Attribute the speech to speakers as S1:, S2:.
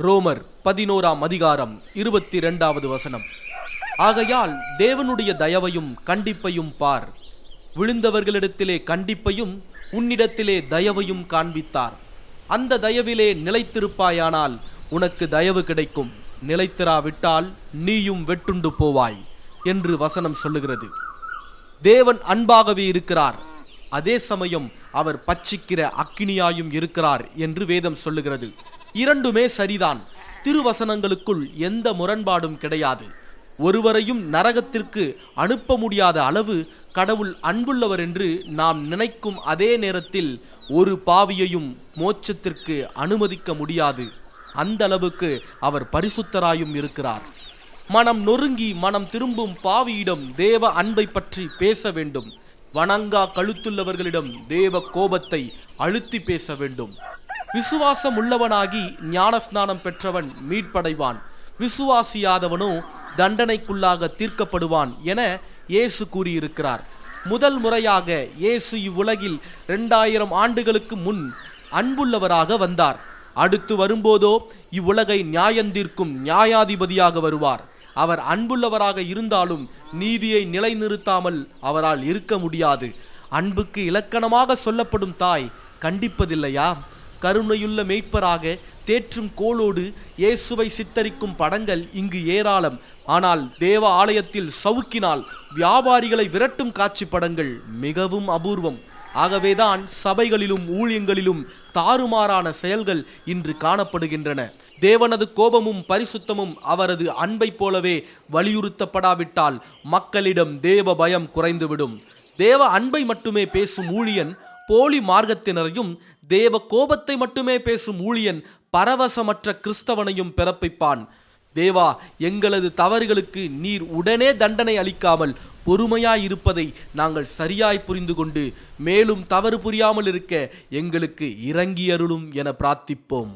S1: ரோமர் பதினோராம் அதிகாரம் இருபத்தி இரண்டாவது வசனம். ஆகையால் தேவனுடைய தயவையும் கண்டிப்பையும் பார். விழுந்தவர்களிடத்திலே கண்டிப்பையும் உன்னிடத்திலே தயவையும் காண்பித்தார். அந்த தயவிலே நிலைத்திருப்பாயானால் உனக்கு தயவு கிடைக்கும். நிலைத்திராவிட்டால் நீயும் வெட்டுண்டு போவாய் என்று வசனம் சொல்லுகிறது. தேவன் அன்பாகவே இருக்கிறார். அதே சமயம் அவர் பச்சிக்கிற அக்கினியாயும் இருக்கிறார் என்று வேதம் சொல்லுகிறது. இரண்டுமே சரிதான். திருவசனங்களுக்குள் எந்த முரண்பாடும் கிடையாது. ஒருவரையும் நரகத்திற்கு அனுப்ப முடியாத அளவு கடவுள் அன்புள்ளவர் என்று நாம் நினைக்கும் அதே நேரத்தில் ஒரு பாவியையும் மோட்சத்திற்கு அனுமதிக்க முடியாது. அந்த அளவுக்கு அவர் பரிசுத்தராயும் இருக்கிறார். மனம் நொறுங்கி மனம் திரும்பும் பாவியிடம் தேவ அன்பை பற்றி பேச வேண்டும். வணங்கா கழுத்துள்ளவர்களிடம் தேவ கோபத்தை அழுத்தி பேச வேண்டும். விசுவாசம் உள்ளவனாகி ஞானஸ்நானம் பெற்றவன் மீட்படைவான். விசுவாசியாதவனோ தண்டனைக்குள்ளாக தீர்க்கப்படுவான் என இயேசு கூறியிருக்கிறார். முதல் முறையாக இயேசு இவ்வுலகில் இரண்டாயிரம் ஆண்டுகளுக்கு முன் அன்புள்ளவராக வந்தார். அடுத்து வரும்போதோ இவ்வுலகை நியாயந்தீர்க்கும் நியாயாதிபதியாக வருவார். அவர் அன்புள்ளவராக இருந்தாலும் நீதியை நிலைநிறுத்தாமல் அவரால் இருக்க முடியாது. அன்புக்கு இலக்கணமாக சொல்லப்படும் தாய் கண்டிப்பதில்லையா? கருணையுள்ள மெய்ப்பராக தேற்றும் கோளோடு இயேசுவை சித்தரிக்கும் படங்கள் இங்கு ஏராளம். ஆனால் தேவ ஆலயத்தில் சவுக்கினால் வியாபாரிகளை விரட்டும் காட்சி படங்கள் மிகவும் அபூர்வம். ஆகவேதான் சபைகளிலும் ஊழியங்களிலும் தாறுமாறான செயல்கள் இன்று காணப்படுகின்றன. தேவனது கோபமும் பரிசுத்தமும் அவரது அன்பைப் போலவே வலியுறுத்தப்படாவிட்டால் மக்களிடம் தேவ பயம் குறைந்துவிடும். தேவ அன்பை மட்டுமே பேசும் ஊழியன் போலி மார்க்கத்தினரையும் தேவ கோபத்தை மட்டுமே பேசும் ஊழியன் பரவசமற்ற கிறிஸ்தவனையும் பிறப்பிப்பான். தேவா எங்களது தவறுகளுக்கு நீர் உடனே தண்டனை அளிக்காமல் பொறுமையாய் இருப்பதை நாங்கள் சரியாய் புரிந்து கொண்டு மேலும் தவறு புரியாமல் இருக்க எங்களுக்கு இறங்கியருளும் என பிரார்த்திப்போம்.